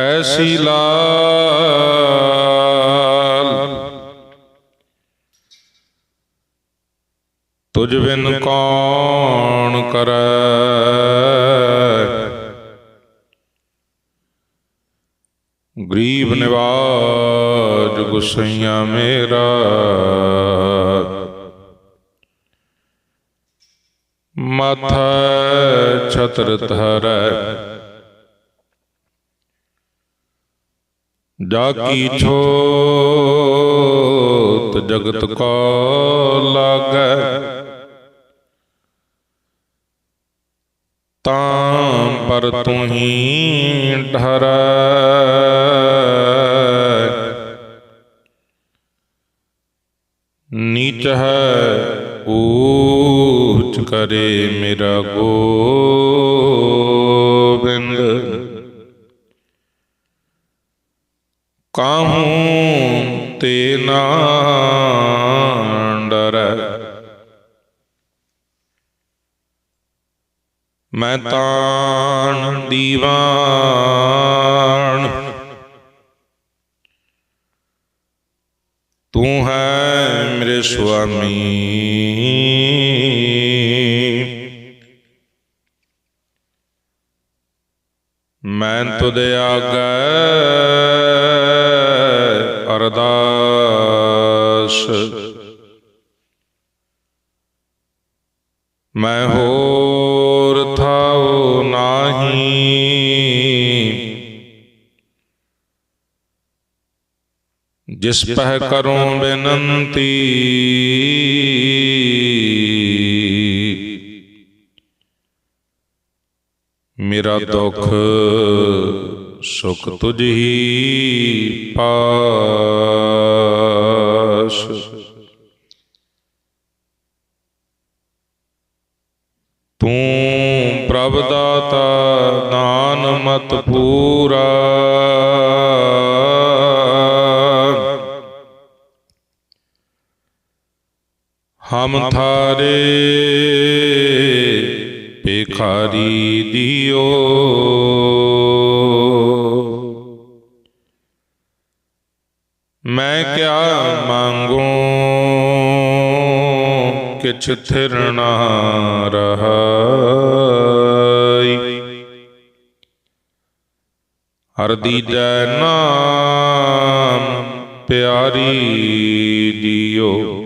ਐਸੀ ਲਾਲ ਤੁਝ ਬਿਨ ਕੌਣ ਕਰੈ ਗਰੀਬ ਨਿਵਾਜ ਗੁਸਈਆ ਮੇਰਾ ਮਾਥਾ ਛਤਰ ਧਰੈ ਜਾ ਕੀ ਛੋਤ ਜਗਤ ਕੋ ਲਾਗੈ। ਤਾਂ ਪਰ ਤੂੰ ਹੀ ਠਰੈ। ਨੀਚ ਹੈ ਊਚ ਕਰੇ ਮੇਰਾ ਗੋਬਿੰਦ ਕਾਹੂੰ ਤੇ ਨਾ ਡਰ? ਮੈਂ ਤਾਣ ਦੀਵਾਨ। ਤੂੰ ਹੈ ਮੇਰੇ ਸੁਆਮੀ। ਮੈਂ ਤੁਧ ਆਗੈ ਨਾਹੀ। ਜਿਸ ਪਹਿ ਕਰੂੰ ਬੇਨੰਤੀ। ਮੇਰਾ ਦੁੱਖ ਸੁਖ ਤੁਝ ਹੀ ਪਾਸ ਹਮ ਥਾਰੇ ਭਿਖਾਰੀ ਦਿਓ। ਮੈਂ ਕਿਆ ਮੰਗੂ, ਕਿਛ ਥਿਰ ਨਾ ਰਹਾਈ। ਹਰ ਦੀਜੈ ਨਾਮ ਪਿਆਰੀ ਦਿਓ।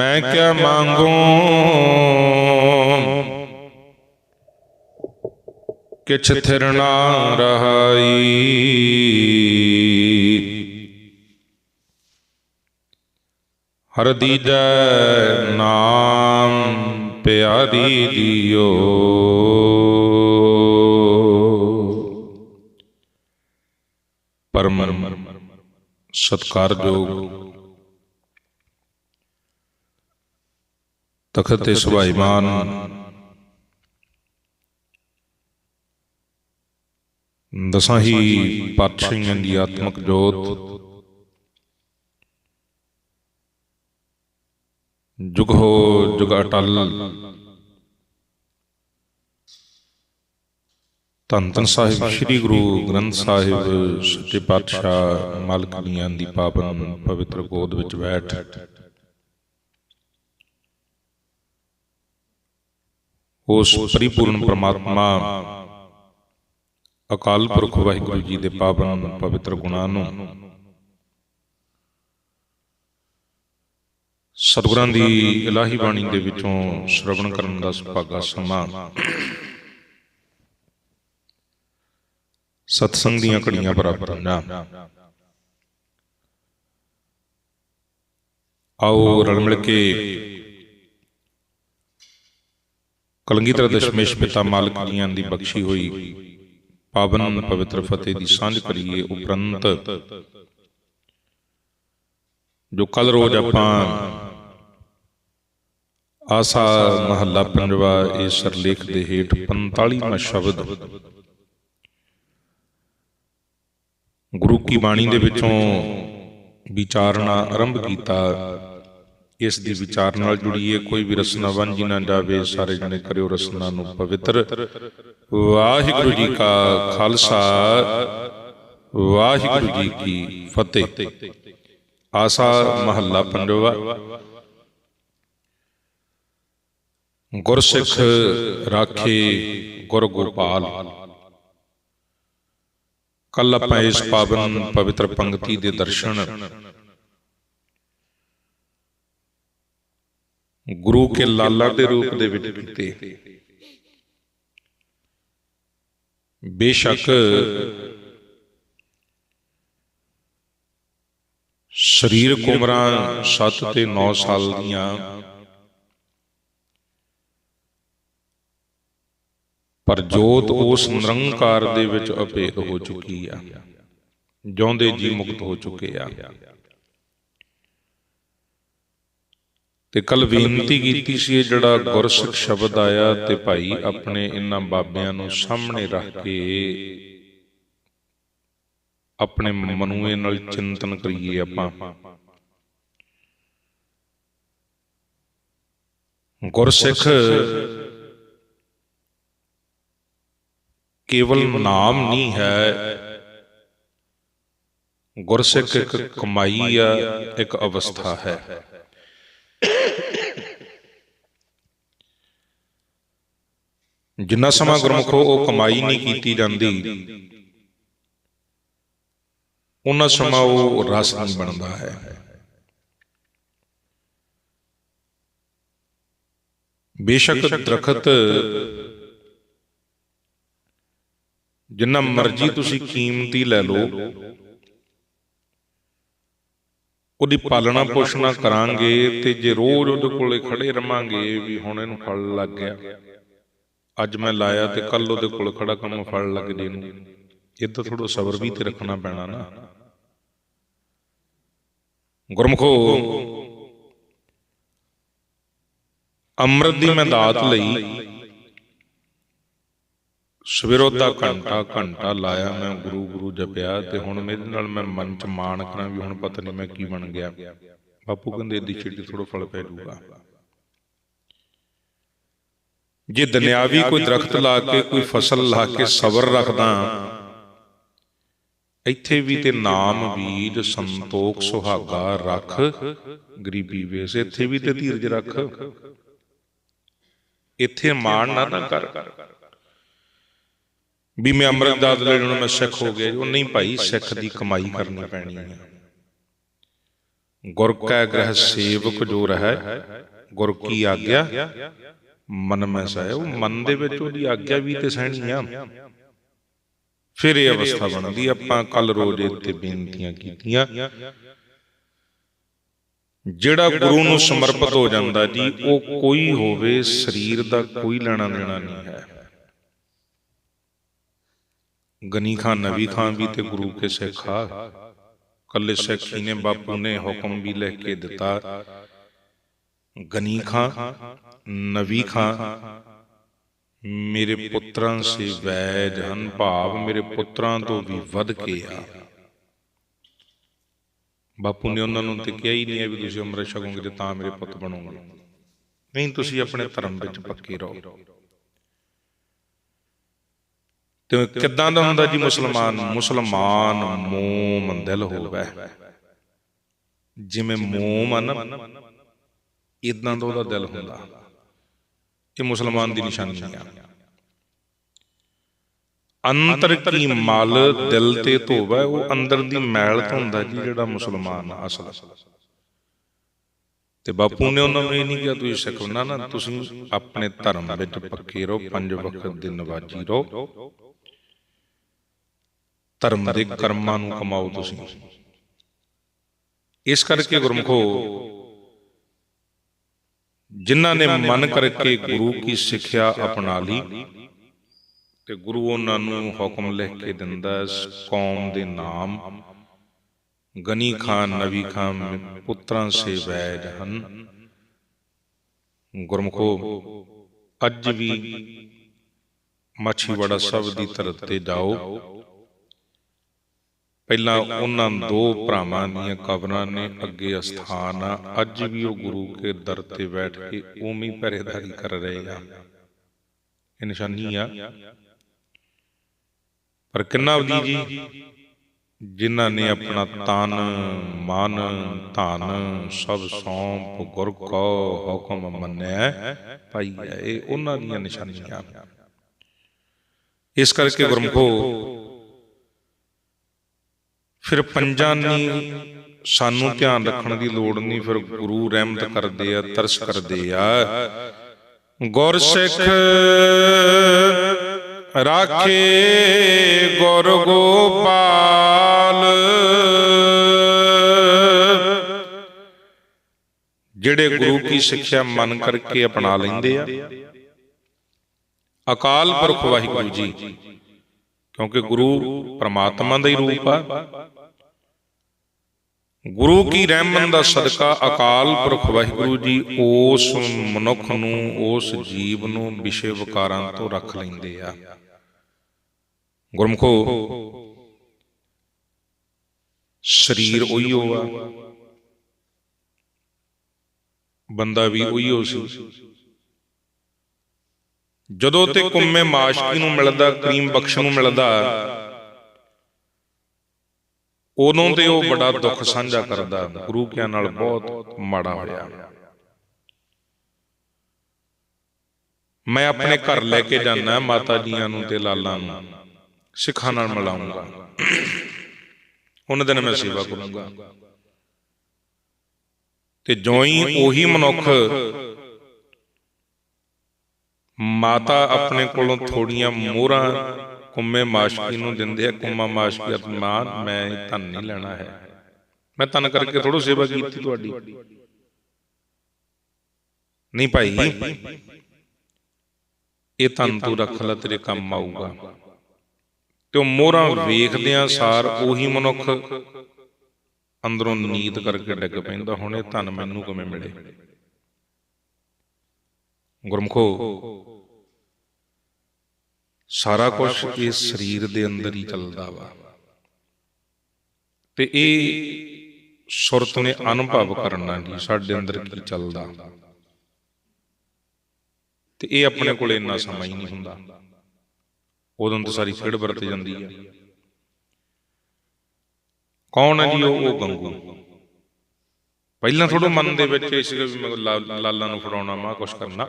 ਮੈਂ ਕਿਆ ਮੰਗੂ? ਕਿਛ ਥਿਰ ਨਾ ਰਹਾਈ। ਹਰ ਦੀਜੈ ਨਾਮ ਪਿਆਰੀ ਦਿਓ। ਪਰਮ ਸਤਕਾਰਯੋਗ ਤਖਤ ਤੇ ਸੁਭਾਈਮਾਨ ਦਸਾਂ ਹੀ ਪਾਤਸ਼ਾਹੀਆਂ ਦੀ ਆਤਮਿਕ ਜੋਤ। ਜੁਗ ਹੋ, ਜੁਗ ਅਟਲ। ਧੰਨ ਧੰਨ ਸਾਹਿਬ, ਸ੍ਰੀ ਗੁਰੂ ਗ੍ਰੰਥ ਸਾਹਿਬ, ਸੱਚੇ ਪਾਤਸ਼ਾਹ, ਮਾਲਕ ਦੀਆਂ ਦੀ ਪਾਵਨ, ਪਵਿੱਤਰ ਗੋਦ ਵਿੱਚ ਬੈਠ। ਉਸ ਪਰਿਪੂਰਨ ਪ੍ਰਮਾਤਮਾ। ਅਕਾਲ ਪੁਰਖ ਵਾਹਿਗੁਰੂ ਜੀ ਦੇ ਪਾਵਨ ਪਵਿੱਤਰ ਗੁਣਾਂ ਨੂੰ। ਸਤਿਗੁਰਾਂ ਦੀ ਇਲਾਹੀ ਬਾਣੀ ਦੇ ਵਿੱਚੋਂ ਸ਼ਰਵਣ ਕਰਨ ਦਾ ਸੁਭਾਗਾ ਸਮਾਂ। ਸਤਸੰਗ ਦੀਆਂ ਘੜੀਆਂ ਬਰਾਬਰ ਨਾ। ਆਓ ਰਲ ਮਿਲ ਕੇ ਕਲੰਗੀਧਰ ਦਸ਼ਮੇਸ਼ ਪਿਤਾ ਮਾਲਕ ਜੀਆਂ ਦੀ ਬਖਸ਼ੀ ਹੋਈ। ਪਾਵਨ ਪਵਿੱਤਰ ਫਤਿਹ ਦੀ ਸਾਂਝ ਕਰੀਏ ਉਪਰੰਤ। ਜੋ ਕੱਲ ਰੋਜ਼ ਆਪਾਂ ਆਸਾ ਮਹੱਲਾ ਪੰਜਵਾ ਇਸ ਸਰਲੇਖ ਦੇ ਹੇਠ 45ਵਾਂ ਸ਼ਬਦ ਗੁਰੂ ਕੀ ਬਾਣੀ ਦੇ ਵਿੱਚੋਂ ਵਿਚਾਰਨਾ ਆਰੰਭ ਕੀਤਾ। ਇਸ ਦੀ ਵਿਚਾਰ ਨਾਲ ਜੁੜੀਏ, ਕੋਈ ਵੀ ਰਸਨਾ ਵਾਂਝੀ ਨਾ ਜਾਵੇ, ਸਾਰੇ ਜਣੇ ਕਰਿਓ ਰਸਨਾ ਨੂੰ ਪਵਿੱਤਰ। ਵਾਹਿਗੁਰੂ ਜੀ ਕਾ ਖਾਲਸਾ, ਵਾਹਿਗੁਰੂ ਜੀ ਕੀ ਫਤਿਹ। ਆਸਾ ਮਹੱਲਾ ਪੰਜਵਾ। ਗੁਰਸਿੱਖ ਰਾਖੇ ਗੁਰ ਗੋਪਾਲ। ਕੱਲ ਆਪਾਂ ਇਸ ਪਾਵਨ ਪਵਿੱਤਰ ਪੰਕਤੀ ਦੇ ਦਰਸ਼ਨ ਗੁਰੂ ਕੇ ਲਾਲਾ ਦੇ ਰੂਪ ਦੇ ਵਿੱਚ ਕੀਤੇ। ਬੇਸ਼ੱਕ ਸਰੀਰਕ ਉਮਰਾਂ 7 ਤੇ 9 ਸਾਲ ਦੀਆਂ ਪਰ ਜੋਤ ਉਸ ਨਿਰੰਕਾਰ ਦੇ ਵਿੱਚ ਅਭੇਦ ਹੋ ਚੁੱਕੀ ਆ, ਜਿਉਂਦੇ ਜੀ ਮੁਕਤ ਹੋ ਚੁੱਕੇ ਆ। ਤੇ ਕੱਲ ਬੇਨਤੀ ਕੀਤੀ ਸੀ ਇਹ ਜਿਹੜਾ ਗੁਰਸਿੱਖ ਸ਼ਬਦ ਆਇਆ ਤੇ ਭਾਈ ਆਪਣੇ ਇਹਨਾਂ ਬਾਬਿਆਂ ਨੂੰ ਸਾਹਮਣੇ ਰੱਖ ਕੇ ਆਪਣੇ ਮਨੂਏ ਨਾਲ ਚਿੰਤਨ ਕਰੀਏ ਆਪਾਂ। ਗੁਰਸਿੱਖ ਕੇਵਲ ਨਾਮ ਨਹੀਂ ਹੈ। ਗੁਰਸਿੱਖ ਇੱਕ ਕਮਾਈ ਆ ਇੱਕ ਅਵਸਥਾ ਹੈ। ਜਿੰਨਾ ਸਮਾਂ ਗੁਰਮੁਖੋ ਉਹ ਕਮਾਈ ਨਹੀਂ ਕੀਤੀ ਜਾਂਦੀ ਉਹਨਾਂ ਸਮਾਂ ਉਹ ਰਸ ਨਹੀਂ ਬਣਦਾ ਹੈ। ਬੇਸ਼ੱਕ ਦਰਖਤ ਜਿੰਨਾ ਮਰਜ਼ੀ ਤੁਸੀਂ ਕੀਮਤੀ ਲੈ ਲਓ ਉਹਦੀ ਪਾਲਣਾ ਪੋਸ਼ਣਾ ਕਰਾਂਗੇ ਤੇ ਜੇ ਰੋਜ਼ ਉਹਦੇ ਕੋਲੇ ਖੜੇ ਰਵਾਂਗੇ ਵੀ ਹੁਣ ਇਹਨੂੰ ਫਲ ਲੱਗ ਗਿਆ। ਅੱਜ ਮੈਂ ਲਾਇਆ ਤੇ ਕੱਲ ਉਹਦੇ ਕੋਲ ਖੜਾ ਕੰਮ ਫਲ ਲੱਗ ਜੇ ਨੂੰ ਇਹ ਤਾਂ ਥੋੜਾ ਸਬਰ ਵੀ ਤੇ ਰੱਖਣਾ ਪੈਣਾ ਨਾ। ਗੁਰਮਖੋ ਅੰਮ੍ਰਿਤ ਦੀ ਮੈਂ ਦਾਤ ਲਈ। ਸਵੇਰੋਂ ਦਾ ਘੰਟਾ ਘੰਟਾ ਲਾਇਆ ਮੈਂ ਗੁਰੂ ਗੁਰੂ ਜਪਿਆ ਤੇ ਹੁਣ ਮੇਰੇ ਨਾਲ ਮੈਂ ਮਨ ਚ ਮਾਣ ਕਰਾਂ ਵੀ ਹੁਣ ਪਤਾ ਨਹੀਂ ਮੈਂ ਕੀ ਬਣ ਗਿਆ। ਬਾਪੂ ਕਹਿੰਦੇ ਇਹਦੀ ਛੇਤੀ ਥੋੜਾ ਫਲ ਪੈ ਜਾਊਗਾ ਜੇ ਦੁਨਿਆਵੀ ਕੋਈ ਦਰਖਤ ਲਾ ਕੇ ਕੋਈ ਫਸਲ ਲਾ ਕੇ ਸਬਰ ਰੱਖਦਾ ਇੱਥੇ ਵੀ ਤੇ ਨਾਮ ਬੀਜ ਸੰਤੋਖ ਸੁਹਾਗਾ ਰੱਖ ਗਰੀਬੀ ਵੇਸ ਇੱਥੇ ਵੀ ਤੇ ਧੀਰਜ ਰੱਖ। ਇੱਥੇ ਮਾਣ ਨਾ ਨਾ ਕਰ। ਵੀ ਮੈਂ ਅੰਮ੍ਰਿਤ ਦਾਤ ਲੈਣ ਨੂੰ ਮੈਂ ਸਿੱਖ ਹੋ ਗਿਆ ਉਹ ਨਹੀਂ ਭਾਈ, ਸਿੱਖ ਦੀ ਕਮਾਈ ਕਰਨੀ ਪੈਣੀ ਹੈ ਗੁਰ ਕੈ ਗ੍ਰਹਿ ਸੇਵਕ ਜੋ ਰਹਿ, ਗੁਰ ਕੀ ਆਗਿਆ? ਮਨ ਮੈਂ ਸਹਿ, ਉਹ ਮਨ ਦੇ ਵਿੱਚ ਉਹਦੀ ਆਗਿਆ ਵੀ ਤੇ ਸਹਿਣੀ ਆ। ਫਿਰ ਇਹ ਅਵਸਥਾ ਬਣਦੀ, ਆਪਾਂ ਕੱਲ ਰੋਜ਼ ਇੱਥੇ ਬੇਨਤੀਆਂ ਕੀਤੀਆਂ। ਜਿਹੜਾ ਗੁਰੂ ਨੂੰ ਸਮਰਪਿਤ ਹੋ ਜਾਂਦਾ ਜੀ, ਉਹ ਕੋਈ ਹੋਵੇ, ਸਰੀਰ ਦਾ ਕੋਈ ਲੈਣਾ ਦੇਣਾ ਨਹੀਂ ਹੈ। ਗਨੀ ਖਾਨ ਨਵੀ ਖਾਨ ਵੀ ਤੇ ਗੁਰੂ ਕੇ ਸਿੱਖਾ ਕੱਲੇ ਸਿੱਖੀ ਨੇ ਬਾਪੂ ਨੇ ਹੁਕਮ ਵੀ ਲਿਖ ਕੇ ਦਿੱਤਾ। ਗਨੀ ਖਾਂ ਨਵੀ ਖਾਂ ਮੇਰੇ ਪੁੱਤਰਾਂ ਸੇ ਵੈਜ ਹਨ ਭਾਵ ਮੇਰੇ ਪੁੱਤਰਾਂ ਤੋਂ ਵੀ ਵੱਧ ਕੇ ਆ। ਬਾਪੂ ਨੇ ਉਹਨਾਂ ਨੂੰ ਤੇ ਕਿਹਾ ਹੀ ਨਹੀਂ ਵੀ ਤੁਸੀਂ ਅੰਮ੍ਰਿਤ ਛਕੋਗੇ ਤਾਂ ਮੇਰੇ ਪੁੱਤ ਬਣੋਗੇ। ਨਹੀਂ ਤੁਸੀਂ ਆਪਣੇ ਧਰਮ ਵਿੱਚ ਪੱਕੇ ਰਹੋ। ਤੇ ਕਿੱਦਾਂ ਦਾ ਹੁੰਦਾ ਜੀ ਮੁਸਲਮਾਨ? ਮੁਸਲਮਾਨ ਮੋਮ ਦਿਲ ਹੋਵੇ। ਜਿਵੇਂ ਮੋਮ ਇਦਾਂ ਦਾ ਉਹਦਾ ਦਿਲ ਹੁੰਦਾ। ਇਹ ਮੁਸਲਮਾਨ ਦੀ ਨਿਸ਼ਾਨੀ ਆ। ਅੰਤਰ ਕੀ ਮਲ ਦਿਲ ਤੇ ਧੋਵੇ, ਉਹ ਅੰਦਰ ਦੀ ਮੈਲ ਧੋਂਦਾ ਜੀ ਜਿਹੜਾ ਮੁਸਲਮਾਨ ਆ ਅਸਲ। ਤੇ ਬਾਪੂ ਨੇ ਉਹਨਾਂ ਨੂੰ ਇਹ ਨਹੀਂ ਕਿਹਾ, ਤੁਸੀਂ ਸਿੱਖ ਨਾ ਨਾ, ਤੁਸੀਂ ਆਪਣੇ ਧਰਮ ਵਿੱਚ ਪੱਕੇ ਰਹੋ, ਪੰਜ ਵਕਤ ਦੀ ਨਵਾਜੀ ਰਹੋ। ਧਰਮ ਦੇ ਕਰਮਾਂ ਨੂੰ ਕਮਾਓ ਤੁਸੀਂ। ਇਸ ਕਰਕੇ ਗੁਰਮਖੋ ਜਿਨ੍ਹਾਂ ਨੇ ਮਨ ਕਰਕੇ ਗੁਰੂ ਕੀ ਸਿੱਖਿਆ ਅਪਣਾ ਲਈ ਤੇ ਗੁਰੂ ਉਹਨਾਂ ਨੂੰ ਹੁਕਮ ਲਿਖ ਕੇ ਦਿੰਦਾ ਕੌਮ ਦੇ ਨਾਮ ਗਨੀ ਖਾਨ ਨਵੀ ਖਾਨ ਪੁੱਤਰਾਂ ਸੇ ਵੈਜ ਹਨ। ਗੁਰਮਖੋ ਅੱਜ ਵੀ ਮਾਛੀਵਾੜਾ ਸਭ ਦੀ ਧਰਤ ਤੇ ਜਾਓ। ਪਹਿਲਾਂ ਉਹਨਾਂ ਦੋ ਭਰਾਵਾਂ ਦੀਆਂ ਕਬਰਾਂ ਨੇ ਅੱਗੇ ਅਸਥਾਨ ਆ। ਅੱਜ ਵੀ ਉਹ ਗੁਰੂ ਕੇ ਦਰ ਤੇ ਬੈਠ ਕੇ ਉਵੇਂ ਪਹਿਰੇਦਾਰੀ ਕਰ ਰਹੇ ਆ। ਇਹ ਨਿਸ਼ਾਨੀ ਆ। ਪਰ ਕਿੰਨਾ ਅਵਧੀ ਜੀ, ਜਿਨ੍ਹਾਂ ਨੇ ਆਪਣਾ ਤਨ, ਮਨ, ਧਨ ਸਭ ਸੌਂਪ ਗੁਰ ਕੋ ਹੁਕਮ ਮੰਨਿਆ ਭਾਈ, ਇਹ ਉਹਨਾਂ ਦੀਆਂ ਨਿਸ਼ਾਨੀਆਂ। ਇਸ ਕਰਕੇ ਗੁਰਮਖੋ ਫਿਰ ਪੰਜਾਂ ਨੇ ਸਾਨੂੰ ਧਿਆਨ ਰੱਖਣ ਦੀ ਲੋੜ ਨਹੀਂ ਫਿਰ ਗੁਰੂ ਰਹਿਮਤ ਕਰਦੇ ਆ ਤਰਸ ਕਰਦੇ ਆ। ਗੁਰ ਸਿੱਖ ਰਾਖੇ ਗੁਰ ਗੋਪਾਲ ਜਿਹੜੇ ਗੁਰੂ ਕੀ ਸਿੱਖਿਆ ਮੰਨ ਕਰਕੇ ਅਪਣਾ ਲੈਂਦੇ ਆ। ਅਕਾਲ ਪੁਰਖ ਵਾਹਿਗੁਰੂ ਜੀ ਕਿਉਂਕਿ ਗੁਰੂ ਪ੍ਰਮਾਤਮਾ ਦਾ ਹੀ ਰੂਪ ਆ। ਗੁਰੂ ਕੀ ਰਹਿਮਤ ਦਾ ਸਦਕਾ ਅਕਾਲ ਪੁਰਖ ਵਾਹਿਗੁਰੂ ਜੀ ਉਸ ਮਨੁੱਖ ਨੂੰ ਉਸ ਜੀਵ ਨੂੰ ਵਿਸ਼ੇ ਵਿਕਾਰਾਂ ਤੋਂ ਰੱਖ ਲੈਂਦੇ ਆ। ਗੁਰਮਖੋ ਸਰੀਰ ਉਹੀਓ ਆ। ਬੰਦਾ ਵੀ ਉਹੀਓ ਸੀ। ਜਦੋਂ ਤੇ ਕੁੰਮੇ ਮਾਸ਼ਕੀ ਨੂੰ ਮਿਲਦਾ ਕਰੀਮ ਬਖਸ਼ ਨੂੰ ਮਿਲਦਾ ਉਦੋਂ ਤੇ ਉਹ ਬੜਾ ਦੁੱਖ ਸਾਂਝਾ ਕਰਦਾ ਗੁਰੂ ਕਿਆਂ ਨਾਲ ਬਹੁਤ ਮਾੜਾ ਹੋਇਆ। ਮੈਂ ਆਪਣੇ ਘਰ ਲੈ ਕੇ ਜਾਣਾ ਮਾਤਾ ਜੀਆਂ ਨੂੰ ਤੇ ਲਾਲਾਂ ਨੂੰ ਸਿੱਖਾਂ ਨਾਲ ਮਿਲਾਉਂਗਾ। ਉਹਨਾਂ ਦਿਨ ਮੈਂ ਸੇਵਾ ਕਰੂੰਗਾ। ਤੇ ਜੋਈ ਉਹੀ ਮਨੁੱਖ ਮਾਤਾ ਆਪਣੇ ਕੋਲੋਂ ਥੋੜੀਆਂ ਮੋਹਰਾਂ ਕੁੰਮੇ ਮਾਸ਼ਕੀ ਨੂੰ ਦਿੰਦੇ ਆ। ਕੁੰਮਾ ਮਾਸ਼ਕੀ ਅਤਮਾਨ ਮੈਂ ਇਹ ਧਨ ਨਹੀਂ ਲੈਣਾ ਹੈ। ਮੈਂ ਧਨ ਕਰਕੇ ਥੋੜੋ ਸੇਵਾ ਕੀਤੀ ਤੁਹਾਡੀ। ਨਹੀਂ ਭਾਈ, ਇਹ ਧਨ ਤੂੰ ਰੱਖ ਲੈ, ਤੇਰੇ ਕੰਮ ਆਊਗਾ। ਤੇ ਉਹ ਮੋਹਰਾਂ ਵੇਖਦਿਆਂ ਸਾਰ ਉਹੀ ਮਨੁੱਖ ਅੰਦਰੋਂ ਨੀਤ ਕਰਕੇ ਡਿੱਗ ਪੈਂਦਾ। ਹੁਣ ਇਹ ਧਨ ਮੈਨੂੰ ਕਿਵੇਂ ਮਿਲੇ? ਗੁਰਮਖੋ, ਸਾਰਾ ਕੁਝ ਇਸ ਸਰੀਰ ਦੇ ਅੰਦਰ ਹੀ ਚੱਲਦਾ ਵਾ। ਤੇ ਇਹ ਸੁਰਤ ਨੇ ਅਨੁਭਵ ਕਰਨਾ ਜੀ, ਸਾਡੇ ਅੰਦਰ ਕੀ ਚੱਲਦਾ। ਤੇ ਇਹ ਆਪਣੇ ਕੋਲ ਇੰਨਾ ਸਮਾਂ ਹੀ ਨਹੀਂ ਹੁੰਦਾ। ਉਦੋਂ ਤਾਂ ਸਾਰੀ ਫੇੜ ਵਰਤ ਜਾਂਦੀ ਹੈ ਕੌਣ ਹੈ ਜੀ ਉਹ ਗੰਗੂ। ਪਹਿਲਾਂ ਥੋੜਾ ਮਨ ਦੇ ਵਿੱਚ ਇਸ ਵੀ ਮੈਂ ਲਾ- ਲਾਲਾਂ ਨੂੰ ਫੜਾਉਣਾ ਮਾ ਕੁਛ ਕਰਨਾ।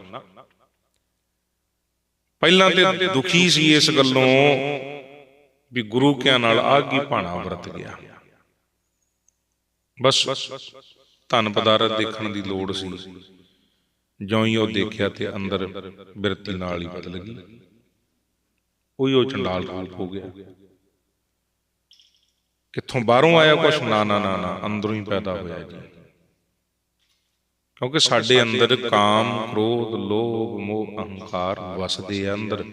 ਪਹਿਲਾਂ ਤੇ ਦੁਖੀ ਸੀ ਇਸ ਗੱਲੋਂ ਵੀ ਗੁਰੂ ਕਿਆਂ ਨਾਲ ਆਗੀ ਭਾਣਾ ਵਰਤ ਗਿਆ। ਬਸ ਧਨ ਪਦਾਰਥ ਦੇਖਣ ਦੀ ਲੋੜ ਸੀ। ਜਿਉਂ ਹੀ ਉਹ ਦੇਖਿਆ ਤੇ ਅੰਦਰ ਬਿਰਤੀ ਨਾਲ ਹੀ ਬਦਲ ਗਈ। ਉਹੀ ਉਹ ਚੰਡਾਲ ਰੂਪ ਹੋ ਗਿਆ। ਕਿੱਥੋਂ ਬਾਹਰੋਂ ਆਇਆ ਕੁਛ? ਨਾ ਨਾ ਨਾ ਅੰਦਰੋਂ ਹੀ ਪੈਦਾ ਹੋਇਆ ਜੀ ਕਿਉਂਕਿ ਸਾਡੇ ਅੰਦਰ ਕਾਮ ਕ੍ਰੋਧ ਲੋਭ ਮੋਹ ਅਹੰਕਾਰ ਵਸਦੇ ਆ ਅੰਦਰ।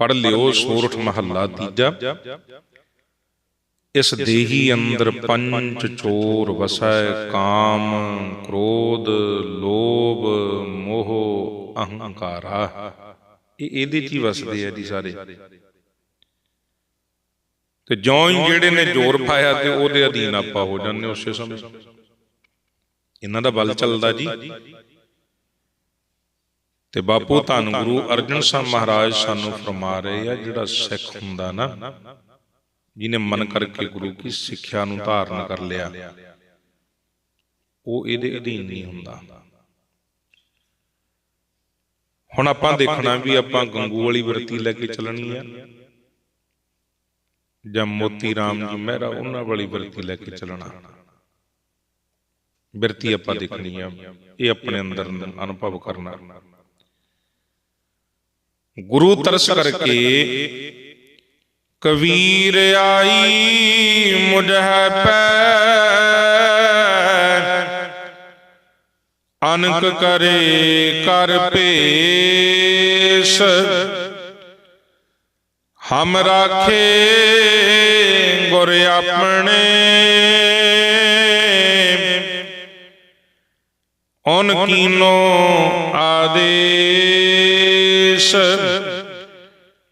ਪੜ ਲਿਓ ਸੂਰਠ ਮਹੱਲਾ ਤੀਜਾ। ਇਸ ਦੇਹੀ ਅੰਦਰ ਪੰਜ ਚੋਰ ਵਸੈ ਕਾਮ ਕ੍ਰੋਧ ਲੋਭ ਮੋਹ ਅਹੰਕਾਰਾ। ਇਹ ਇਹਦੇ ਚ ਹੀ ਵਸਦੇ ਆ ਜੀ ਸਾਰੇ। ਤੇ ਹੀ ਜਿਹੜੇ ਨੇ ਜ਼ੋਰ ਪਾਇਆ ਤੇ ਉਹਦੇ ਅਧੀਨ ਆਪਾਂ ਹੋ ਜਾਂਦੇ ਉਸੇ ਸਮੇਂ। ਇਹਨਾਂ ਦਾ ਬਲ ਚੱਲਦਾ ਜੀ। ਤੇ ਬਾਪੂ ਧੰਨ ਗੁਰੂ ਅਰਜਨ ਸਾਹਿਬ ਮਹਾਰਾਜ ਸਾਨੂੰ ਫਰਮਾ ਰਹੇ ਆ ਜਿਹੜਾ ਸਿੱਖ ਹੁੰਦਾ ਨਾ। ਜਿਹਨੇ ਮਨ ਕਰਕੇ ਗੁਰੂ ਕੀ ਸਿੱਖਿਆ ਨੂੰ ਧਾਰਨ ਕਰ ਲਿਆ। ਉਹ ਇਹਦੇ ਅਧੀਨ ਨਹੀਂ ਹੁੰਦਾ। ਹੁਣ ਆਪਾਂ ਦੇਖਣਾ ਵੀ ਆਪਾਂ ਗੰਗੂ ਵਾਲੀ ਵਰਤੀ ਲੈ ਕੇ ਚੱਲਣੀ ਆ। ਜਾਂ ਮੋਤੀ ਰਾਮ ਜੀ ਮਹਿਰਾ ਉਹਨਾਂ ਵਾਲੀ ਵਰਤੀ ਲੈ ਕੇ ਚੱਲਣਾ। ਬਿਰਤੀ ਆਪਾਂ ਦੇਖਣੀ ਆ। ਇਹ ਆਪਣੇ ਅੰਦਰ ਅਨੁਭਵ ਕਰਨਾ। ਗੁਰੂ ਤਰਸ ਕਰਕੇ ਕਬੀਰ ਆਈ ਮੁਝੈ ਪੈ ਅਨਕ ਕਰੇ ਕਰ ਭੇਸ ਹਮ ਰਾਖੇ ਗੁਰ ਆਪਣੇ। ਔਨ ਕੀਨੋ ਆਦੇਸ਼।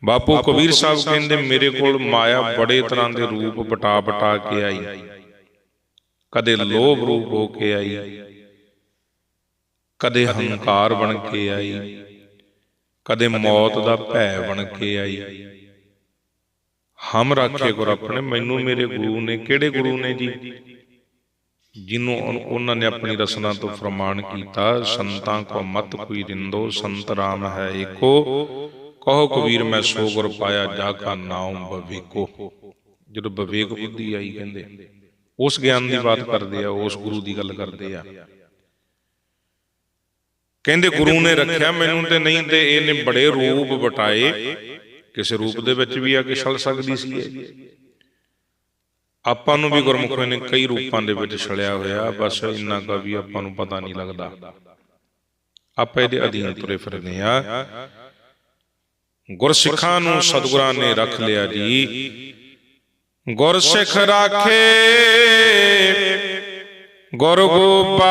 ਬਾਪੂ ਕਬੀਰ ਸਾਹਿਬ ਕਹਿੰਦੇ ਮੇਰੇ ਕੋਲ ਮਾਇਆ ਬੜੇ ਤਰ੍ਹਾਂ ਦੇ ਰੂਪ ਬਟਾ ਬਟਾ ਕੇ ਆਈ। ਕਦੇ ਲੋਭ ਰੂਪ ਹੋ ਕੇ ਆਈ। ਕਦੇ ਹੰਕਾਰ ਬਣ ਕੇ ਆਈ। ਕਦੇ ਮੌਤ ਦਾ ਭੈ ਬਣ ਕੇ ਆਈ। ਹਮ ਰਾਖੇ ਗੁਰ ਆਪਣੇ ਮੈਨੂੰ ਮੇਰੇ ਗੁਰੂ ਨੇ ਕਿਹੜੇ ਗੁਰੂ ਨੇ ਜੀ? ਜਿਹਨੂੰ ਉਹਨਾਂ ਨੇ ਆਪਣੀ ਰਸਨਾ ਤੋਂ ਫਰਮਾਨ ਕੀਤਾ, ਸੰਤਾਂ ਕੋ ਮਤ ਕੋਈ ਰਿੰਦੋ ਸੰਤ ਰਾਮ ਹੈ ਏਕੋ। ਕਹੋ ਕਬੀਰ, ਮੈਂ ਸੋ ਗੁਰ ਪਾਇਆ ਜਾ ਕਾ ਨਾਮ ਬਵੇਕੋ। ਜਦੋਂ ਬਵੇਕ ਬੁੱਧੀ ਆਈ ਕਹਿੰਦੇ, ਉਸ ਗਿਆਨ ਦੀ ਬਾਤ ਕਰਦੇ ਆ, ਉਸ ਗੁਰੂ ਦੀ ਗੱਲ ਕਰਦੇ ਆ। ਕਹਿੰਦੇ ਗੁਰੂ ਨੇ ਰੱਖਿਆ ਮੈਨੂੰ ਤੇ ਨਹੀਂ ਤੇ ਇਹਨੇ ਬੜੇ ਰੂਪ ਵਟਾਏ ਕਿਸੇ ਰੂਪ ਦੇ ਵਿੱਚ ਵੀ ਆ ਕੇ ਛਲ ਸਕਦੀ ਸੀ ਇਹ। ਆਪਾਂ ਨੂੰ ਵੀ ਗੁਰਮੁਖਾਂ ਨੇ ਕਈ ਰੂਪਾਂ ਦੇ ਵਿੱਚ ਛਲਿਆ ਹੋਇਆ ਬਸ ਇੰਨਾ ਕਾ ਵੀ ਆਪਾਂ ਨੂੰ ਪਤਾ ਨਹੀਂ ਲੱਗਦਾ। ਆਪਾਂ ਇਹਦੇ ਅਧੀਨ ਤੁਰੇ ਫਿਰਦੇ ਆ ਗੁਰਸਿੱਖਾਂ ਨੂੰ ਸਤਿਗੁਰਾਂ ਨੇ ਰੱਖ ਲਿਆ ਜੀ। ਗੁਰਸਿੱਖ ਰਾਖੇ। ਗੁਰ ਗੋਪਾਲ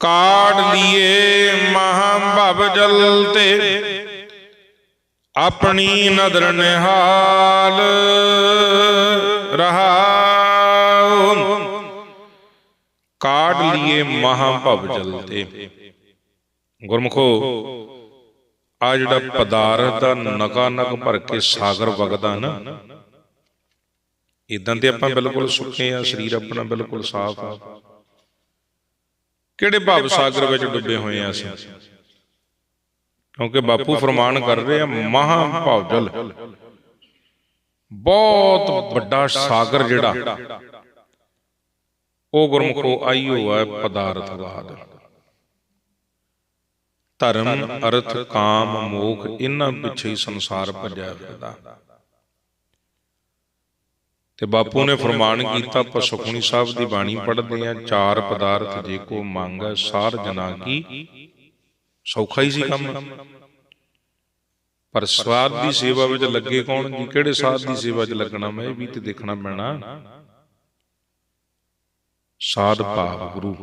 ਕਾੜ ਲਿਏ ਮਹਾ ਭਵ ਜਲ ਤੇ। ਆਪਣੀ ਨਦਰ ਨਿਹਾਲ ਰਹਾਉ। ਕਾੜ ਲਿਏ ਮਹਾ ਭਵ ਗੁਰਮਖੋ, ਆ ਜਿਹੜਾ ਪਦਾਰਥ ਦਾ ਨਕਾ ਨਕ ਭਰ ਕੇ ਸਾਗਰ ਵਗਦਾ ਨਾ ਇਦਾਂ ਤੇ ਆਪਾਂ ਬਿਲਕੁਲ ਸੁੱਕੇ ਆ, ਸਰੀਰ ਆਪਣਾ ਬਿਲਕੁਲ ਸਾਫ਼ ਆ। ਕਿਹੜੇ ਭਾਵ ਸਾਗਰ ਵਿੱਚ ਡੁੱਬੇ ਹੋਏ ਆ ਅਸੀਂ? ਕਿਉਂਕਿ ਬਾਪੂ ਫਰਮਾਨ ਕਰ ਰਹੇ ਆ ਮਹਾ ਭਵ ਜਲ ਬਹੁਤ ਵੱਡਾ ਸਾਗਰ ਜਿਹੜਾ ਉਹ ਗੁਰਮੁਖੋ ਆਈਓ ਹੈ ਪਦਾਰਥਵਾਦ। ਧਰਮ ਅਰਥ ਕਾਮ ਮੋਖ ਇਹਨਾਂ ਪਿੱਛੇ ਹੀ ਸੰਸਾਰ ਭੱਜਿਆ ਫਿਰਦਾ। ਤੇ ਬਾਪੂ ਨੇ ਫਰਮਾਨ ਕੀਤਾ ਆਪਾਂ ਸੁਖਮਨੀ ਸਾਹਿਬ ਦੀ ਬਾਣੀ ਪੜ੍ਹਦੇ ਆ ਚਾਰ ਪਦਾਰਥ ਜੇ ਕੋ ਮੰਗੈ ਸਾਰ ਜਨਾ ਕੀ ਸੌਖਾ ਹੀ ਸੀ ਕੰਮ। ਪਰ ਸਵਾਦ ਦੀ ਸੇਵਾ ਵਿੱਚ ਲੱਗੇ ਕੌਣ ਜੀ? ਕਿਹੜੇ ਸਾਧ ਦੀ ਸੇਵਾ 'ਚ ਲੱਗਣਾ? ਮੈਂ ਇਹ ਵੀ ਤੇ ਦੇਖਣਾ ਪੈਣਾ। ਸਾਧ ਭਾਵ ਗੁਰੂ।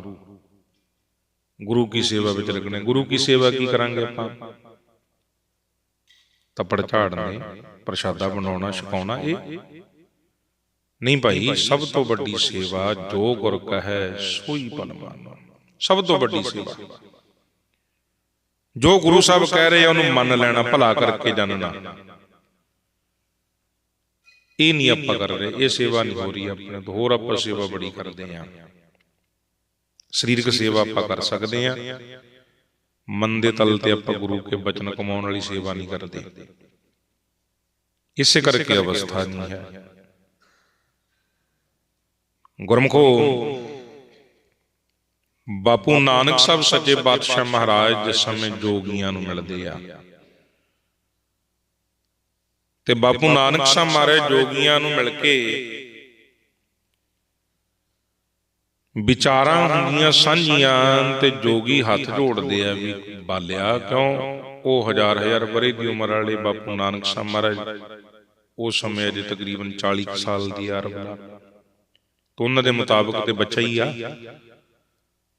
ਗੁਰੂ ਕੀ ਸੇਵਾ ਵਿੱਚ ਲੱਗਣੇ। ਗੁਰੂ ਕੀ ਸੇਵਾ ਕੀ ਕਰਾਂਗੇ ਆਪਾਂ? ਤਪੜ ਝਾੜਨੇ, ਪ੍ਰਸ਼ਾਦਾ ਬਣਾਉਣਾ, ਛਕਾਉਣਾ, ਇਹ। ਨਹੀਂ ਭਾਈ, ਸਭ ਤੋਂ ਵੱਡੀ ਸੇਵਾ ਜੋ ਗੁਰ ਕਹੈ, ਸੋਈ ਪਨ ਮਾਨੋ ਸਭ ਤੋਂ ਵੱਡੀ ਸੇਵਾ। ਜੋ ਗੁਰੂ ਸਾਹਿਬ ਕਹਿ ਰਹੇ ਆ ਉਹਨੂੰ ਮੰਨ ਲੈਣਾ ਭਲਾ ਕਰਕੇ ਜਾਣਨਾ ਇਹ ਨਹੀਂ ਆਪਾਂ ਕਰ ਰਹੇ ਇਹ ਸੇਵਾ ਨਹੀਂ ਹੋ ਰਹੀ ਆਪਣੇ ਤੋਂ ਹੋਰ ਆਪਾਂ ਸੇਵਾ ਬੜੀ ਕਰਦੇ ਆ ਸਰੀਰਕ ਸੇਵਾ ਆਪਾਂ ਕਰ ਸਕਦੇ ਆ ਮਨ ਦੇ ਤਲ ਤੇ ਆਪਾਂ ਗੁਰੂ ਕੇ ਬਚਨ ਕਮਾਉਣ ਵਾਲੀ ਸੇਵਾ ਨਹੀਂ ਕਰਦੇ। ਇਸੇ ਕਰਕੇ ਅਵਸਥਾ ਨਹੀਂ ਹੈ। ਗੁਰਮਖੋ ਬਾਪੂ ਨਾਨਕ ਸਾਹਿਬ ਸੱਚੇ ਪਾਤਸ਼ਾਹ ਮਹਾਰਾਜ ਜਿਸ ਸਮੇਂ ਜੋਗੀਆਂ ਨੂੰ ਮਿਲਦੇ ਆ। ਤੇ ਬਾਪੂ ਨਾਨਕ ਸਾਹਿਬ ਮਹਾਰਾਜ ਜੋਗੀਆਂ ਨੂੰ ਮਿਲ ਕੇ ਵਿਚਾਰਾਂ ਹੁੰਦੀਆਂ ਸਾਂਝੀਆਂ ਤੇ ਜੋਗੀ ਹੱਥ ਜੋੜਦੇ ਆ ਵੀ ਬਾਲਿਆ ਕਿਉਂ? ਉਹ ਹਜ਼ਾਰ ਹਜ਼ਾਰ ਬਰੇ ਦੀ ਉਮਰ ਵਾਲੇ ਬਾਪੂ ਨਾਨਕ ਸਾਹਿਬ ਮਹਾਰਾਜ ਉਸ ਸਮੇਂ ਅਜੇ ਤਕਰੀਬਨ 40 ਕੁ ਸਾਲ ਦੀ ਆਰਬਲਾ ਤੋਂ ਉਹਨਾਂ ਦੇ ਮੁਤਾਬਕ ਤੇ ਬੱਚਾ ਹੀ ਆ।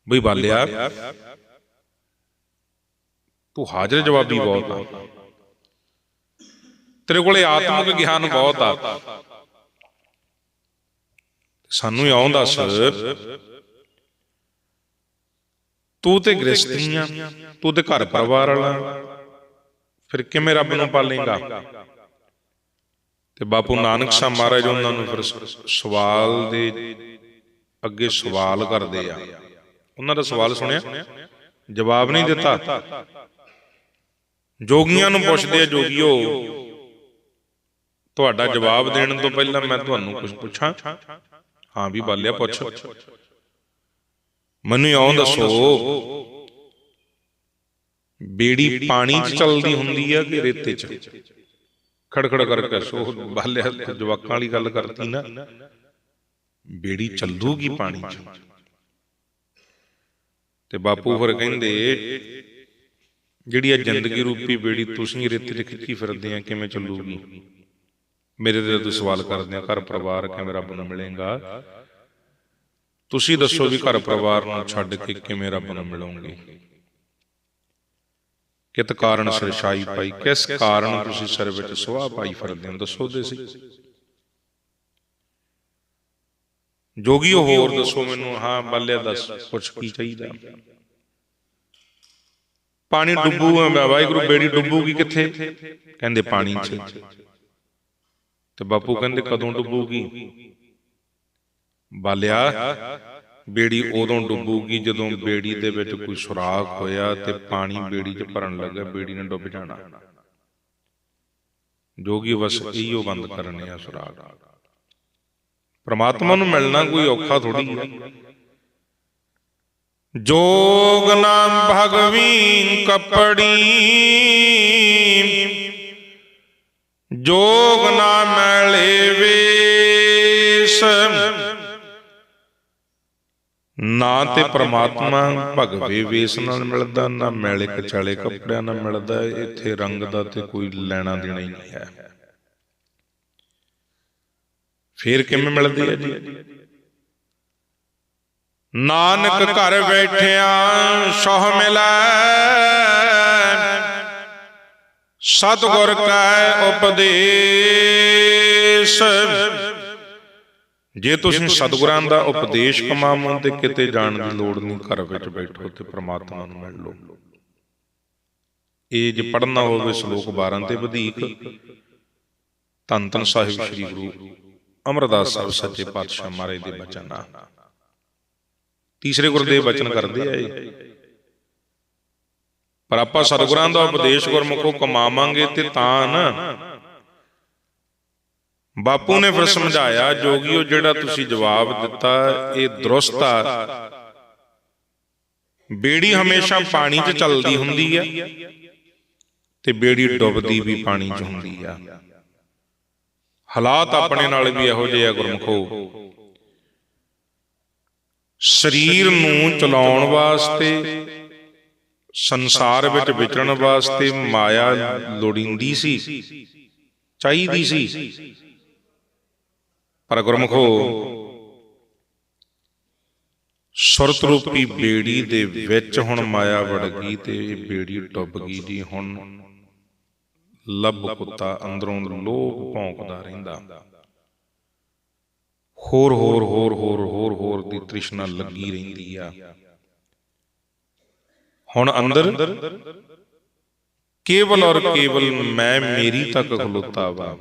ਬਈ ਬਾਲਿਆ, ਤੂੰ ਹਾਜ਼ਰ ਜਵਾਬੀ ਬਹੁਤ ਆ। ਤੇਰੇ ਕੋਲੇ ਆਤਮਿਕ ਗਿਆਨ ਬਹੁਤ ਆ। ਸਾਨੂੰ ਇਉਂ ਦੱਸ, ਤੂੰ ਤੇ ਗ੍ਰਸਤੀਆਂ ਤੂੰ ਤੇ ਘਰ ਪਰਿਵਾਰ ਵਾਲਾ, ਫਿਰ ਕਿਵੇਂ ਰੱਬ ਨੂੰ ਪਾਲੇਗਾ? ਤੇ ਬਾਪੂ ਨਾਨਕ ਸਾਹਿਬ ਮਹਾਰਾਜ ਉਹਨਾਂ ਨੂੰ ਫਿਰ ਸਵਾਲ ਦੇ ਅੱਗੇ ਸਵਾਲ ਕਰਦੇ ਆ। ਉਹਨਾਂ ਦਾ ਸਵਾਲ ਸੁਣਿਆ? ਜਵਾਬ ਨਹੀਂ ਦਿੱਤਾ। ਜੋਗੀਆਂ ਨੂੰ ਪੁੱਛਦੇ ਆ ਜੋਗੀਓ। ਤੁਹਾਡਾ ਜਵਾਬ ਦੇਣ ਤੋਂ ਪਹਿਲਾਂ ਮੈਂ ਤੁਹਾਨੂੰ ਕੁਝ ਪੁੱਛਾਂ। ਹਾਂ ਵੀ ਬਾਲਿਆ ਪੁੱਛ। ਮੈਨੂੰ ਇਉਂ ਦੱਸੋ। ਬੇੜੀ ਪਾਣੀ 'ਚ ਚੱਲਦੀ ਹੁੰਦੀ ਆ ਕਿ ਰੇਤੇ 'ਚ? ਖੜਖੜ ਕਰਕੇ ਸੋ ਬਾਲਿਆ ਜਵਾਕਾਂ ਵਾਲੀ ਗੱਲ ਕਰਤੀ ਨਾ। ਬੇੜੀ ਚੱਲੂਗੀ ਪਾਣੀ 'ਚ। ਤੇ ਬਾਪੂ ਫਿਰ ਕਹਿੰਦੇ, ਜਿਹੜੀ ਇਹ ਜ਼ਿੰਦਗੀ ਰੂਪੀ ਬੇੜੀ ਤੁਸੀਂ ਰੇਤੇ 'ਚ ਖਿੱਚੀ ਫਿਰਦੇ ਆ, ਕਿਵੇਂ ਚੱਲੂਗੀ? ਮੇਰੇ ਤੇ ਤੁਸੀਂ ਸਵਾਲ ਕਰਦੇ ਆ ਘਰ ਪਰਿਵਾਰ ਕਿਵੇਂ ਰੱਬ ਨੂੰ ਮਿਲੇਗਾ? ਤੁਸੀਂ ਦੱਸੋ ਵੀ ਘਰ ਪਰਿਵਾਰ ਨੂੰ ਛੱਡ ਕੇ ਕਿਵੇਂ ਰੱਬ ਨੂੰ ਮਿਲੋਗੇ? ਕਿਤ ਕਾਰਨ ਸਿਰ ਪਾਈ, ਕਿਸ ਕਾਰਨ ਤੁਸੀਂ ਸਰ ਵਿੱਚ ਸੁਆਹ ਪਾਈ ਫਿਰਦੇ ਹੋ? ਦੱਸੋ ਦੇ ਸੀ ਜੋਗੀਓ ਹੋਰ ਦੱਸੋ ਮੈਨੂੰ ਹਾਂ ਬੱਲਿਆ ਦੱਸ ਪੁੱਛ ਕੀ ਚਾਹੀਦਾ। ਪਾਣੀ ਡੁੱਬੂ ਵਾਹਿਗੁਰੂ ਬੇੜੀ ਡੁੱਬੂਗੀ ਕਿੱਥੇ? ਕਹਿੰਦੇ ਪਾਣੀ 'ਚ। ਤੇ ਬਾਪੂ ਕਹਿੰਦੇ ਕਦੋਂ ਡੁੱਬੂਗੀ? ਬਾਲਿਆ ਬੇੜੀ ਉਦੋਂ ਡੁੱਬੂਗੀ ਜਦੋਂ ਬੇੜੀ ਦੇ ਵਿੱਚ ਕੋਈ ਸੁਰਾਖ ਹੋਇਆ ਤੇ ਪਾਣੀ ਬੇੜੀ 'ਚ ਭਰਨ ਲੱਗਾ ਬੇੜੀ ਨੇ ਡੁੱਬ ਜਾਣਾ। ਜੋਗੀ ਬਸ ਇਹੀਓ ਬੰਦ ਕਰਨੇ ਆ ਸੁਰਾਖ। ਪ੍ਰਮਾਤਮਾ ਨੂੰ ਮਿਲਣਾ ਕੋਈ ਔਖਾ ਥੋੜੀ ਹੈ। ਜੋਗ ਨਾਮ ਭਗਵੀਨ ਕਪੜੀ। ਜੋਗ ਨਾ ਮੈਲੇ ਵੇਸ ਨਾ ਤੇ ਪ੍ਰਮਾਤਮਾ ਭਗਵੇ ਵੇਸ ਨਾਲ ਮਿਲਦਾ, ਨਾ ਮੈਲੇ ਕਚਾਲੇ ਕੱਪੜਿਆਂ ਨਾਲ ਮਿਲਦਾ, ਇੱਥੇ ਰੰਗ ਦਾ ਤੇ ਕੋਈ ਲੈਣਾ ਦੇਣਾ ਹੀ ਨਹੀਂ ਹੈ। ਫੇਰ ਕਿਵੇਂ ਮਿਲਦੀ ਹੈ ਜੀ? ਨਾਨਕ ਘਰ ਬੈਠਿਆ ਸੋਹ ਮਿਲੈ। ਸਤਿਗੁਰ ਕੈ ਉਪਦੇਸ਼। ਜੇ ਤੁਸੀਂ ਸਤਿਗੁਰਾਂ ਦਾ ਉਪਦੇਸ਼ ਕਮਾਵੋ ਤੇ ਕਿਤੇ ਜਾਣ ਦੀ ਲੋੜ ਨਹੀਂ ਘਰ ਵਿੱਚ ਬੈਠੋ ਤੇ ਪ੍ਰਮਾਤਮਾ ਨੂੰ ਮਿਲ ਲਓ। ਇਹ ਜੇ ਪੜਨਾ ਹੋਵੇ ਸ਼ਲੋਕ 12 ਤੇ ਵਧੇਕ। ਧੰਨ ਧੰਨ ਸਾਹਿਬ ਸ੍ਰੀ ਗੁਰੂ। ਅਮਰਦਾਸ ਸਾਹਿਬ ਸੱਚੇ ਪਾਤਸ਼ਾਹ ਮਹਾਰਾਜ ਦੇ ਬਚਨ ਆ। ਤੀਸਰੇ ਗੁਰਦੇਵ ਬਚਨ ਕਰਦੇ ਆ ਇਹ। ਪਰ ਆਪਾਂ ਸਤਿਗੁਰਾਂ ਦਾ ਉਪਦੇਸ਼ ਗੁਰਮੁਖੋਂ ਕਮਾਵਾਂਗੇ ਤੇ ਤਾਂ ਨਾ ਬਾਪੂ ਨੇ ਫਿਰ ਸਮਝਾਇਆ, ਜੋਗੀਓ, ਜਿਹੜਾ ਤੁਸੀਂ ਜਵਾਬ ਦਿੱਤਾ, ਇਹ ਦਰੁਸਤ ਆ। ਬੇੜੀ ਹਮੇਸ਼ਾ ਪਾਣੀ 'ਚ ਚੱਲਦੀ ਹੁੰਦੀ ਆ ਤੇ ਬੇੜੀ ਡੁੱਬਦੀ ਵੀ ਪਾਣੀ 'ਚ ਹੁੰਦੀ ਆ। ਹਾਲਾਤ ਆਪਣੇ ਨਾਲ ਵੀ ਇਹੋ ਜਿਹੇ ਆ ਗੁਰਮਖੋ। ਸਰੀਰ ਨੂੰ ਚਲਾਉਣ ਵਾਸਤੇ ਸੰਸਾਰ ਵਿੱਚ ਵਿਚਰਨ ਵਾਸਤੇ ਮਾਇਆ ਲੋੜੀਂਦੀ ਸੀ ਚਾਹੀਦੀ ਸੀ। ਪਰ ਗੁਰਮਖੋ ਸੁਰਤ ਰੂਪੀ ਬੇੜੀ ਦੇ ਵਿੱਚ ਹੁਣ ਮਾਇਆ ਵੜ ਗਈ ਤੇ ਇਹ ਬੇੜੀ ਡੁੱਬ ਗਈ ਜੀ ਹੁਣ। ਲੱਭ ਕੁੱਤਾ ਅੰਦਰੋਂ ਲੋਭ ਭੌਂਕਦਾ ਰਹਿੰਦਾ। ਹੋਰ ਹੋਰ ਹੋਰ ਹੋਰ ਹੋਰ ਹੋਰ ਦੀ ਤ੍ਰਿਸ਼ਨਾ ਲੱਗੀ ਰਹਿੰਦੀ ਆ। ਹੁਣ ਅੰਦਰ ਕੇਵਲ ਔਰ ਕੇਵਲ ਮੈਂ ਮੇਰੀ ਤੱਕ ਖਲੋਤਾ ਵਾ।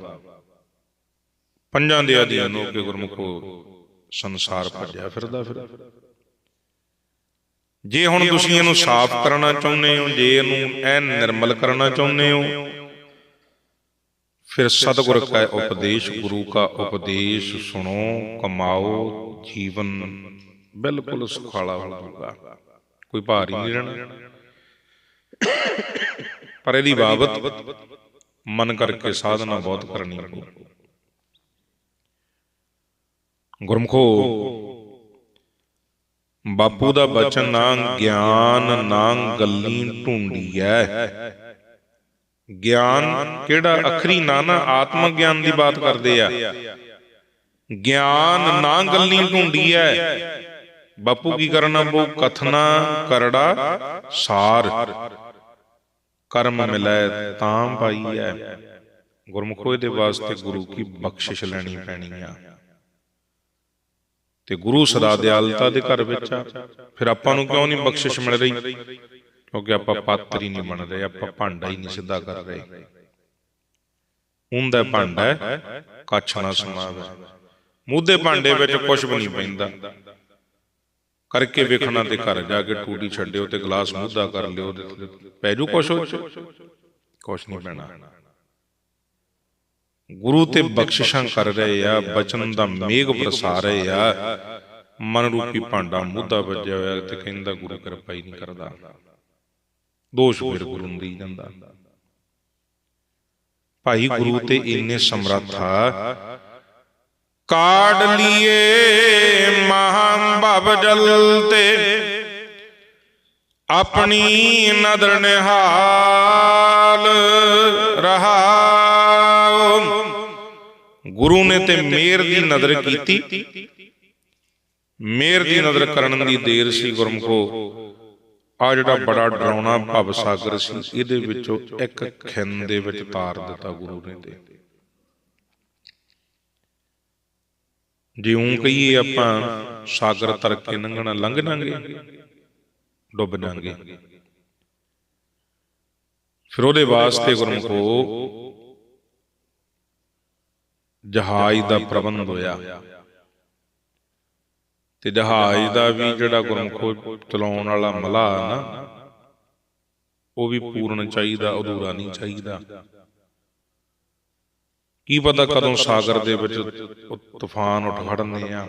ਪੰਜਾਂ ਦੇ ਅਧੀਨ ਹੋ ਕੇ ਗੁਰਮੁਖੋ ਸੰਸਾਰ ਭੱਜਿਆ ਫਿਰਦਾ ਫਿਰ। ਜੇ ਹੁਣ ਤੁਸੀਂ ਇਹਨੂੰ ਸਾਫ਼ ਕਰਨਾ ਚਾਹੁੰਦੇ ਹੋ, ਜੇ ਇਹਨੂੰ ਐ ਨਿਰਮਲ ਕਰਨਾ ਚਾਹੁੰਦੇ ਹੋ ਫਿਰ ਸਤਿਗੁਰ ਕਾ ਉਪਦੇਸ਼ ਗੁਰੂ ਕਾ ਉਪਦੇਸ਼ ਸੁਣੋ ਕਮਾਓ ਜੀਵਨ। ਬਿਲਕੁਲ ਸੁਖਾਲਾ ਹੋ ਜਾਊਗਾ ਕੋਈ ਭਾਰ ਨਹੀਂ ਰਹਿਣਾ। ਪਰ ਇਹਦੀ ਬਾਬਤ ਮਨ ਕਰਕੇ ਸਾਧਨਾ ਬਹੁਤ ਕਰਨੀ ਪਊ। ਗੁਰਮਖੋ ਬਾਪੂ ਦਾ ਬਚਨ ਨਾ ਗਿਆਨ ਨਾ ਗੱਲੀ ਢੂੰਡੀਐ ਗਿਆਨ ਕਿਹੜਾ ਅਖਰੀ ਨਾ ਨਾ ਗਿਆਨ ਦੀ ਬਾਤ ਕਰਦੇ ਆ? ਗਿਆਨ ਨਾ ਗੱਲੀ ਢੂੰਡੀਐ ਬਾਪੂ ਕੀ ਕਰਨਾ ਬੋ? ਕਥਨਾ, ਕਰੜਾ, ਸਾਰ। ਕਰਮ ਮਿਲੈ ਤਾਂ ਪਾਈਐ ਗੁਰਮੁਖੋ ਦੇ ਵਾਸਤੇ ਗੁਰੂ ਕੀ ਬਖਸ਼ਿਸ਼ ਲੈਣੀ ਪੈਣੀ ਆ। ਤੇ ਗੁਰੂ ਸਦਾ ਦਿਆਲਤਾ ਦੇ ਘਰ ਵਿੱਚ ਆ। ਫਿਰ ਆਪਾਂ ਨੂੰ ਕਿਉਂ ਨਹੀਂ ਬਖਸ਼ਿਸ਼ ਮਿਲ ਰਹੀ? ਕਿਉਂਕਿ ਆਪਾਂ ਪਾਤਰ ਨਹੀਂ ਬਣ ਰਹੇ ਆਪਾਂ ਭਾਂਡਾ ਹੀ ਨਹੀਂ ਸਿੱਧਾ ਕਰ ਰਹੇ। ਹੁੰਦਾ ਭਾਂਡਾ ਕੱਛ ਨਾ ਸਮਾਵੇ। ਮੂਧੇ ਭਾਂਡੇ ਵਿੱਚ ਕੁਝ ਵੀ ਨਹੀਂ ਪੈਂਦਾ। ਕਰਕੇ ਵੇਖਣਾ ਤੇ ਘਰ ਜਾ ਕੇ ਟੂਟੀ ਛੱਡਿਓ ਤੇ ਗਲਾਸ ਮੂਧਾ ਕਰ ਲਿਓ ਤੇ ਪੈ ਜੂ ਕੁਛ ਕੁਛ ਨਹੀਂ ਪੈਣਾ। ਗੁਰੂ ਤੇ ਬਖਸ਼ਿਸ਼ਾਂ ਕਰ ਰਹੇ ਆ, ਬਚਨ ਦਾ ਮੇਘ ਬਰਸਾ ਰਹੇ ਆ। ਮਨ ਰੂਪੀ ਭਾਂਡਾ ਮੁੱਦਾ ਵੱਜਿਆ ਹੋਇਆ ਤੇ ਕਹਿੰਦਾ ਗੁਰੂ ਕਿਰਪਾ ਹੀ ਨਹੀਂ ਕਰਦਾ। ਦੋਸ਼ ਫਿਰ ਗੁਰੂ ਨੂੰ ਜਾਂਦਾ। ਭਾਈ ਗੁਰੂ ਤੇ ਇੰਨੇ ਸਮਰੱਥਾ ਕਾੜ ਲੀਏ ਮਹਾਂ ਭਵ ਜਲ ਤੇ। ਆਪਣੀ ਨਦਰ ਨਿਹਾਲ ਰਹਾਉ ਗੁਰੂ ਨੇ ਤੇ ਮੇਰ ਦੀ ਨਜ਼ਰ ਕੀਤੀ। ਮੇਰ ਦੀ ਨਜ਼ਰ ਕਰਨ ਦੀ ਦੇਰ ਸੀ ਗੁਰਮਖੋ। ਆ ਜਿਹੜਾ ਬੜਾ ਡਰਾਉਣਾ ਭਵ ਸਾਗਰ ਸੀ ਇਹਦੇ ਵਿੱਚੋਂ ਇੱਕ ਖਿੰਨ ਦੇ ਵਿੱਚ ਤਾਰ ਦਿੱਤਾ ਗੁਰੂ ਨੇ ਤੇ। ਜਿਉਂ ਕਹੀਏ ਆਪਾਂ ਸਾਗਰ ਤਰ ਕੇ ਲੰਘਣਾ ਲੰਘ ਜਾਾਂਗੇ ਡੁੱਬ ਜਾਾਂਗੇ। ਫਿਰ ਉਹਦੇ ਵਾਸਤੇ ਗੁਰਮਖੋ ਜਹਾਜ਼ ਦਾ ਪ੍ਰਬੰਧ ਹੋਇਆ। ਤੇ ਜਹਾਜ਼ ਦਾ ਵੀ ਜਿਹੜਾ ਗੁਰਮਖੋ ਚਲਾਉਣ ਵਾਲਾ ਮਲਾਹ ਨਾ, ਉਹ ਵੀ ਪੂਰਨ ਚਾਹੀਦਾ, ਅਧੂਰਾ ਨਹੀਂ ਚਾਹੀਦਾ। ਕੀ ਪਤਾ ਕਦੋਂ ਸਾਗਰ ਦੇ ਵਿੱਚ ਤੂਫਾਨ ਉੱਠ ਖੜਨੇ ਆ,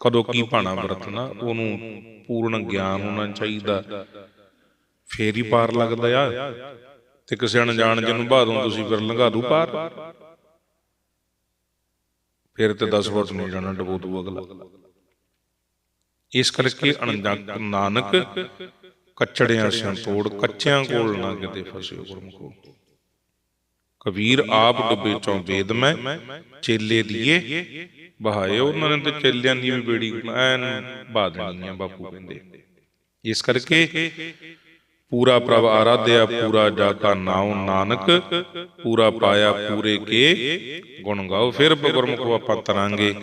ਕਦੋਂ ਕੀ ਭਾਣਾ ਵਰਤਣਾ, ਉਹਨੂੰ ਪੂਰਨ ਗਿਆਨ ਹੋਣਾ ਚਾਹੀਦਾ। ਫੇਰ ਹੀ ਪਾਰ ਲੱਗਦਾ ਆ, ਤੇ ਕਿਸੇ ਅਣਜਾਣ ਜਿਹਨੂੰ ਬਾਦੋਂ ਤੁਸੀਂ ਫਿਰ ਲੰਘਾ ਦੂ ਪਾਰ। ਫਿਰ ਤੇ 10 ਵਰਤ ਨਹੀਂ ਜਾਣਾ ਡਬੋ ਦੂ ਅਗਲਾ। ਇਸ ਕਰਕੇ ਅਣਜਾਣ ਨਾਨਕ ਕੱਚੜਿਆਂ ਸਿਆਂ ਤੋੜ ਕੱਚਿਆਂ ਕੋਲ ਨਾ ਕਿਤੇ ਫਸਿਓ ਗੁਰਮੁਖੋ। ਕਬੀਰ ਆਪ ਡੁੱਬੇ ਚੋਂ ਵੇਦ ਮੈਂ ਚੇਲੇ ਦੀਏ ਬਹਾਏ ਉਹਨਾਂ ਨੇ ਤੇ ਚੇਲਿਆਂ ਦੀ ਵੀ ਬੇੜੀ ਐਨ ਬਹਾ ਦੇਣੀ ਆ ਬਾਪੂ ਕਹਿੰਦੇ। ਇਸ ਕਰਕੇ ਪੂਰਾ ਪ੍ਰਭ ਆਰਾਧਿਆ, ਪੂਰਾ ਜਾ ਨਾਉ ਨਾਨਕ, ਪੂਰਾ ਪਾਇਆ ਪੂਰੇ ਕੇ। ਗੁਣ ਗਾਓ, ਫਿਰ ਗੁਰਮੁਖੋ ਆਪਾਂ ਤਰਾਂਗੇ।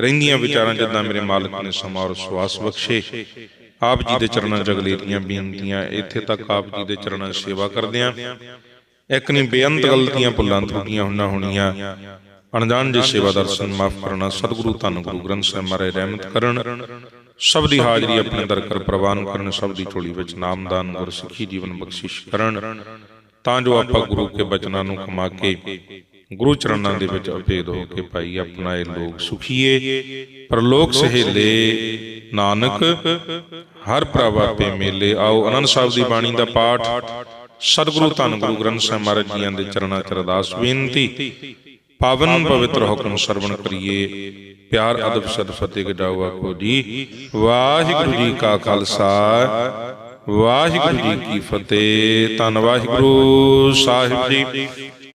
ਰਹਿੰਦੀਆਂ ਵਿਚਾਰਾਂ ਜਿੱਦਾਂ ਮੇਰੇ ਮਾਲਕ ਨੇ ਸਮਾਂ ਔਰ ਸਵਾਸ ਬਖਸ਼ੇ। ਆਪ ਜੀ ਦੇ ਚਰਨਾਂ ਜਗਲੇਰੀਆਂ ਅਗਲੇਰੀਆਂ ਬੇਨਤੀਆਂ, ਇੱਥੇ ਤੱਕ ਆਪ ਜੀ ਦੇ ਚਰਨਾਂ ਸੇਵਾ ਕਰਦੇ ਆਂ ਇੱਕ ਨਹੀਂ, ਬੇਅੰਤ ਗਲਤੀਆਂ ਭੁੱਲਾਂ ਤਰੁੱਟੀਆਂ ਹੋਣਾ ਹੋਣੀਆਂ। ਅਣਜਾਣ ਜੇ ਸੇਵਾ ਦਰਸ਼ਨ ਮਾਫ ਕਰਨਾ। ਸਤਿਗੁਰੂ ਧੰਨ ਗੁਰੂ ਗ੍ਰੰਥ ਸਾਹਿਬ ਮਾਰੇ ਰਹਿਮਤ ਕਰਨ। ਸਭ ਦੀ ਹਾਜ਼ਰੀ ਆਪਣੇ ਦਰ ਕਰ ਪ੍ਰਵਾਨ ਕਰਨ, ਸਭ ਦੀ ਝੋਲੀ ਵਿੱਚ ਨਾਮਦਾਨ ਗੁਰ ਜੀਵਨ ਬਖਸ਼ਿਸ਼ ਕਰਨ। ਤਾਂ ਜੋ ਆਪਾਂ ਗੁਰੂ ਕੇ ਬਚਨਾਂ ਨੂੰ ਕਮਾ ਕੇ, ਗੁਰੂ ਚਰਨਾਂ ਦੇ ਵਿੱਚ ਅਪੇਦ ਹੋ ਕੇ ਭਾਈ ਆਪਣਾ ਇਹ ਲੋਕ ਸੁਖੀਏ। ਪਰਲੋਕ ਸਹੇਲੇ, ਨਾਨਕ, ਹਰ ਪ੍ਰਭ ਆਪੇ ਮੇਲੇ। ਆਓ ਅਨੰਦ ਸਾਹਿਬ ਦੀ ਬਾਣੀ ਦਾ ਪਾਠ। ਸਤਿਗੁਰੂ ਧੰਨ ਗੁਰੂ ਗ੍ਰੰਥ ਸਾਹਿਬ ਮਹਾਰਾਜ ਜੀਆਂ ਦੇ ਚਰਨਾਂ ਚ ਅਰਦਾਸ ਬੇਨਤੀ। ਪਾਵਨ ਪਵਿੱਤਰ ਹੁਕਮ ਸਰਵਣ ਕਰੀਏ। ਪਿਆਰ ਅਦਬ ਸਦ ਫਤਿਹ ਗਜਾਓ ਆਖੋ ਜੀ। ਵਾਹਿਗੁਰੂ ਜੀ ਕਾ ਖਾਲਸਾ, ਵਾਹਿਗੁਰੂ ਜੀ ਕੀ ਫਤਿਹ। ਧੰਨ ਵਾਹਿਗੁਰੂ, ਸਾਹਿਬ ਜੀ।